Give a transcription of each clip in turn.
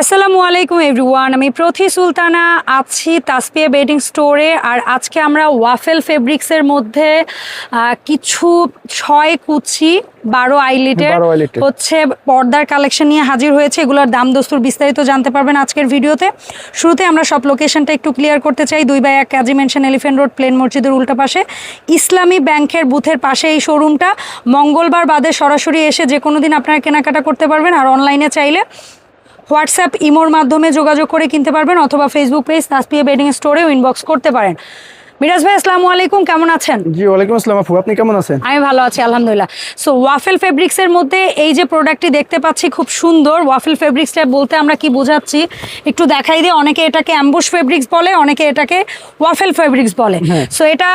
আসসালামু আলাইকুম এভরিওয়ান আমি প্রথি সুলতানা আছি তাসপিয়া বেডিং স্টোরে আর আজকে আমরা ওয়াফেল ফেব্রিক্সের মধ্যে কিছু ছয় কুচি বারো আইলিটের 12 হচ্ছে পর্দার কালেকশন নিয়ে হাজির হয়েছে এগুলোর দাম দস্তুর বিস্তারিত জানতে পারবেন আজকের ভিডিওতে। শুরুতে আমরা সব লোকেশনটা একটু ক্লিয়ার করতে চাই দুই বাই এক কাজী মেনশন এলিফেন্ট রোড প্লেন মসজিদের উল্টা পাশে। ইসলামী ব্যাংকের বুথের পাশে এই শোরুমটা মঙ্গলবার বাদে সরাসরি এসে যে কোনো দিন আপনারা কেনাকাটা করতে পারবেন আর অনলাইনে চাইলে হোয়াটসঅ্যাপ ইমোর মাধ্যমে যোগাযোগ করে কিনতে পারবেন অথবা ফেসবুক পেজ তাসপিয়া বেডিং স্টোরেও ইনবক্স করতে পারেন। মিরাজ ভাই আসসালামু আলাইকুম কেমন আছেন? জি ওয়ালাইকুম আসসালাম আপু আপনি কেমন আছেন? আমি ভালো আছি আলহামদুলিল্লাহ। সো ওয়াফেল ফেব্রিক্সের মধ্যে এই যে প্রোডাক্টটি দেখতে পাচ্ছি খুব সুন্দর ওয়াফেল ফেব্রিক্সটা বলতে আমরা কি বোঝাচ্ছি? একটু দেখাই দিই অনেকে এটাকে অ্যাম্বুশ ফেব্রিক্স বলে অনেকে এটাকে ওয়াফেল ফেব্রিক্স বলে। হ্যাঁ। সো এটা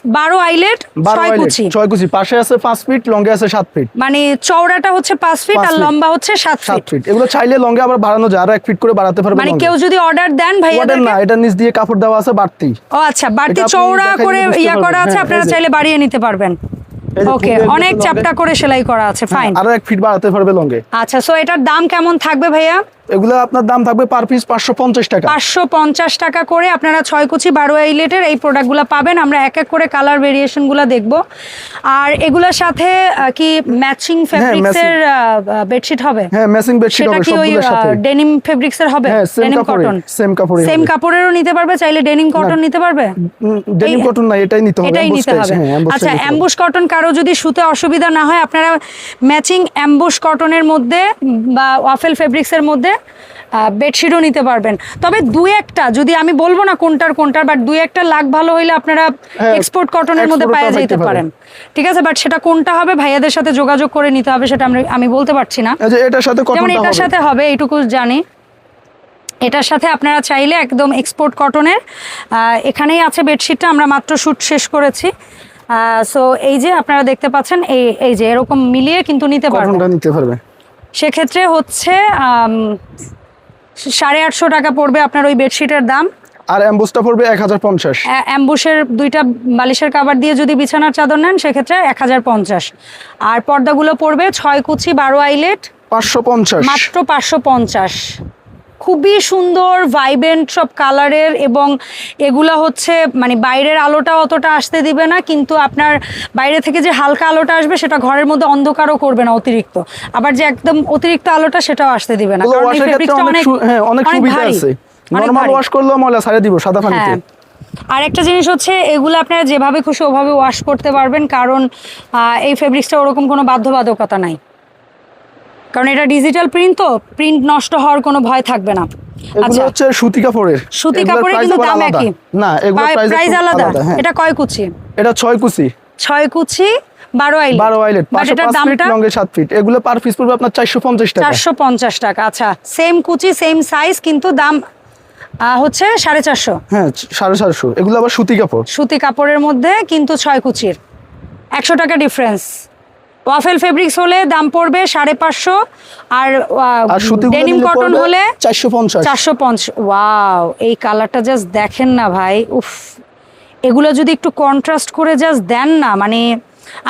আহ, বারো আইলেট বারো ছয় eyelid, কুচি। ছয় কুচি। পাশে আছে পাঁচ ফিট লঙ্গে আছে সাত ফিট। মানে চওড়াটা হচ্ছে পাঁচ ফিট আর লম্বা হচ্ছে সাত সাত ফিট। ফিট। এগুলো চাইলে লঙ্গে আবার বাড়ানো যায় আরও এক ফিট করে বাড়াতে পারবে মানে কেউ যদি অর্ডার দেন ওটা ভাইয়াদেরকে না এটা নিচ দিয়ে কাপড় দেওয়া আছে বাড়তি। ও আচ্ছা বাড়তি চওড়া করে ইয়া করা আছে হ্যাঁ, আপনারা চাইলে বাড়িয়ে নিতে পারবেন। ওকে অনেক চাপটা করে সেলাই করা আছে ফাইন আরও এক ফিট বাড়াতে পারবে লঙ্গে। আচ্ছা সো এটার দাম কেমন থাকবে ভাইয়া? এগুলো আপনার দাম থাকবে পার পিস পাঁচশো পঞ্চাশ টাকা। পাঁচশো পঞ্চাশ টাকা করে আপনারা ছয় কুচি বারো আইলেটের এই প্রোডাক্টগুলো পাবেন। আমরা এক এক করে কালার ভেরিয়েশনগুলো দেখব। আর এগুলোর সাথে কি ম্যাচিং ফেব্রিক্সের বেডশিট হবে? হ্যাঁ ম্যাচিং বেডশিট হবে সবগুলোর সাথে। ডেনিম ফেব্রিক্সের হবে? ডেনিম কটন সেম কাপড়ে সেম কাপড়েরও নিতে পারবে? চাইলে ডেনিম কটন নিতে পারবে? ডেনিম কটন না এটাই নিতে হবে এটাই নিতে হবে। হ্যাঁ, আচ্ছা অ্যাম্বুশ কটন কারও যদি শুতে অসুবিধা না হয় আপনারা ম্যাচিং অ্যাম্বুশ কটনের মধ্যে বা ওয়াফেল ফেব্রিক্সের মধ্যে বেডশিটও নিতে পারবেন। তবে দু একটা যদি আমি বলব না কোনটার কোনটার বাট দু একটা লাখ ভালো হইলে আপনারা হ্যাঁ, এক্সপোর্ট কটনের মধ্যে পাওয়া যেতে পারেন। ঠিক আছে বাট সেটা কোনটা হবে ভাইয়াদের সাথে যোগাযোগ করে নিতে হবে সেটা আমি বলতে পারছি না। এটার সাথে যেমন এটার হবে। সাথে হবে এইটুকু জানি। এটার সাথে আপনারা চাইলে একদম এক্সপোর্ট কটনের আহ, এখানেই আছে বেডশিটটা আমরা মাত্র শ্যুট শেষ করেছি। সো এই যে আপনারা দেখতে পাচ্ছেন এই এই যে এরকম মিলিয়ে কিন্তু নিতে পারবেন নিতে পারবে। সেক্ষেত্রে হচ্ছে সাড়ে আটশো টাকা পড়বে আপনার ওই বেডশিটের দাম। আর অ্যাম্বুসটা পড়বে এক হাজার পঞ্চাশ। অ্যাম্বুসের দুইটা বালিশের কাবার দিয়ে যদি বিছানার চাদর নেন সেক্ষেত্রে এক হাজার পঞ্চাশ। আর পর্দাগুলো পড়বে ছয় কুচি বারো আইলেট। পাঁচশো পঞ্চাশ। মাত্র পাঁচশো পঞ্চাশ। খুবই সুন্দর ভাইব্রেন্ট সব কালারের এবং এগুলা হচ্ছে মানে বাইরের আলোটা অতটা আসতে দিবে না কিন্তু আপনার বাইরে থেকে যে হালকা আলোটা আসবে সেটা ঘরের মধ্যে অন্ধকারও করবে না অতিরিক্ত। আবার যে একদম অতিরিক্ত আলোটা সেটাও আসতে দিবে না কারণ এই ওয়াশের অনেক হ্যাঁ অনেক সুবিধা আছে। নরমাল ওয়াশ করলেও ময়লা ছাড়ে দিব সাদা পানিতে। হ্যাঁ। আর একটা জিনিস হচ্ছে এগুলো আপনারা যেভাবে খুশি ওভাবে ওয়াশ করতে পারবেন কারণ এই ফেব্রিক্সটা ওরকম কোনো বাধ্যবাধকতা নাই। কারণ এটা ডিজিটাল প্রিন্ট তো প্রিন্ট নষ্ট হওয়ার কোনো ভয় থাকবে না। আচ্ছা। হচ্ছে সুতি কাপড়ের। সুতি কাপড়ের কিন্তু দাম। একই। না এগুলো প্রাইস আলাদা। হ্যাঁ। এটা কয় কুচি? এটা ছয় কুচি। ছয় কুচি বারো আইল বারো আইলেট বাট পাশে এটার ফিট দামটা? লঙ্গে সাত ফিট। এগুলো পার পিস পড়বে আপনার চারশো পঞ্চাশ টাকা। চারশো পঞ্চাশ টাকা আচ্ছা। সেম কুচি সেম সাইজ কিন্তু দাম আহ, হচ্ছে সাড়ে চারশো। হ্যাঁ সাড়ে চারশো। এগুলো আবার সুতি কাপড়। সুতি কাপড়ের মধ্যে কিন্তু ছয় কুচির। একশো টাকা ডিফারেন্স ওয়াফেল ফেব্রিক্স হলে দাম পড়বে সাড়ে পাঁচশো। আর ডেনিম কটন হলে চারশো পঞ্চাশ। চারশো পঞ্চাশ। ওয়াও এই কালারটা জাস্ট দেখেন না ভাই উফ। এগুলো যদি একটু কন্ট্রাস্ট করে জাস্ট দেন না মানে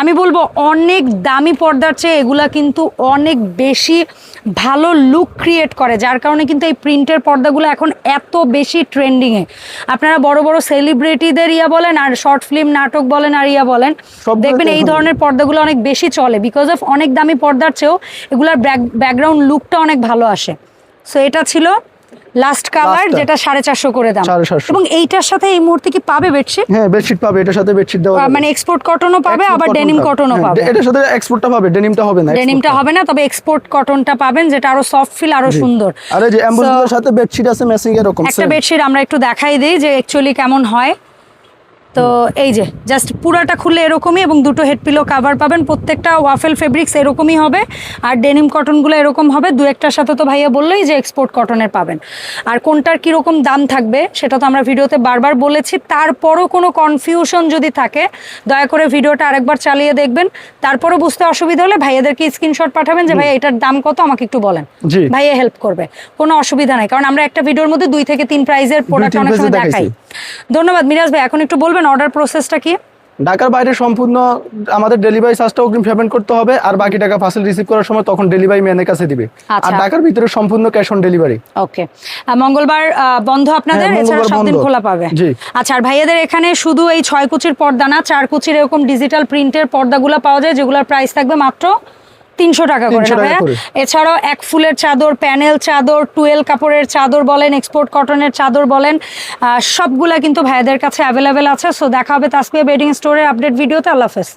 আমি বলব অনেক দামি পর্দার চেয়ে এগুলা কিন্তু অনেক বেশি ভালো লুক ক্রিয়েট করে যার কারণে কিন্তু এই প্রিন্টের পর্দাগুলো এখন এত বেশি ট্রেন্ডিংয়ে আপনারা বড় বড় সেলিব্রিটিদের ইয়া বলেন আর শর্ট ফিল্ম নাটক বলেন আর ইয়া বলেন দেখবেন এই ধরনের পর্দাগুলো অনেক বেশি চলে বিকজ অফ অনেক দামি পর্দার চেয়েও এগুলার ব্যাকগ্রাউন্ড লুকটা অনেক ভালো আসে। সো এটা ছিল লাস্ট কাভার যেটা সাড়ে চারশো করে দাম। 450 এবং এইটার সাথে এই মুহূর্তে কি পাবে বেডশিট হ্যাঁ বেডশিট পাবে এটার সাথে বেডশিট দেওয়া মানে এক্সপোর্ট কটনও পাবে আবার ডেনিম। কটনও হ্যাঁ, পাবে। এটার সাথে এক্সপোর্টটা পাবে ডেনিমটা হবে না ডেনিমটা হবে না তবে এক্সপোর্ট কটনটা পাবেন যেটা আরও সফট ফিল আরও সুন্দর। আরে যে So, সাথে বেডশিট আছে ম্যাচিং এরকম। একটা বেডশিট আমরা একটু দেখাই দিই যে অ্যাকচুয়ালি কেমন হয়। তো এই যে জাস্ট পুরাটা খুলে এরকমই এবং দুটো হেড পিলো কাভার পাবেন। প্রত্যেকটা ওয়াফেল ফেব্রিক্স এরকমই হবে আর ডেনিম কটনগুলো এরকম হবে। দু একটার সাথে তো ভাইয়া বললোই যে এক্সপোর্ট কটনের পাবেন। আর কোনটার কীরকম দাম থাকবে সেটা তো আমরা ভিডিওতে বারবার বলেছি। তারপরও কোনো কনফিউশন যদি থাকে দয়া করে ভিডিওটা আরেকবার চালিয়ে দেখবেন। তারপরও বুঝতে অসুবিধা হলে ভাইয়াদেরকে স্ক্রিনশট পাঠাবেন যে ভাইয়া এটার দাম কত? আমাকে একটু বলেন। ভাইয়া হেল্প করবে। কোনো অসুবিধা নাই। কারণ আমরা একটা ভিডিওর মধ্যে দুই থেকে তিন প্রাইজের প্রোডাক্ট অনেক সময় দেখাই। ধন্যবাদ মিরাজ ভাই। এখন একটু বলবেন অর্ডার প্রসেসটা কি? ঢাকার বাইরে সম্পূর্ণ আমাদের ডেলিভারি চার্জটা অগ্রিম পেমেন্ট করতে হবে আর বাকি টাকা পার্সেল রিসিভ করার সময় তখন ডেলিভারি ম্যানের কাছে দিবে। আর আচ্ছা। ঢাকার ভিতরে সম্পূর্ণ ক্যাশ অন ডেলিভারি ওকে মঙ্গলবার বন্ধ আপনাদের হ্যাঁ, এছাড়া সব দিন খোলা পাবে। জি। আচ্ছা আর ভাইয়াদের এখানে শুধু এই ছয় কুচির পর্দা না চার কুচির এরকম ডিজিটাল প্রিন্টের পর্দাগুলো পাওয়া যায় যেগুলোর প্রাইস থাকবে মাত্র তিনশো টাকা করে 300 ভাইয়া? এছাড়াও এক ফুলের চাদর প্যানেল চাদর টুয়েল কাপড়ের চাদর বলেন এক্সপোর্ট কটনের চাদর বলেন সবগুলা কিন্তু ভাইয়াদের কাছে অ্যাভেলেবেল আছে। সো দেখা হবে তাসমিয়া বেডিং স্টোরের আপডেট ভিডিওতে। আল্লাহ হাফেজ।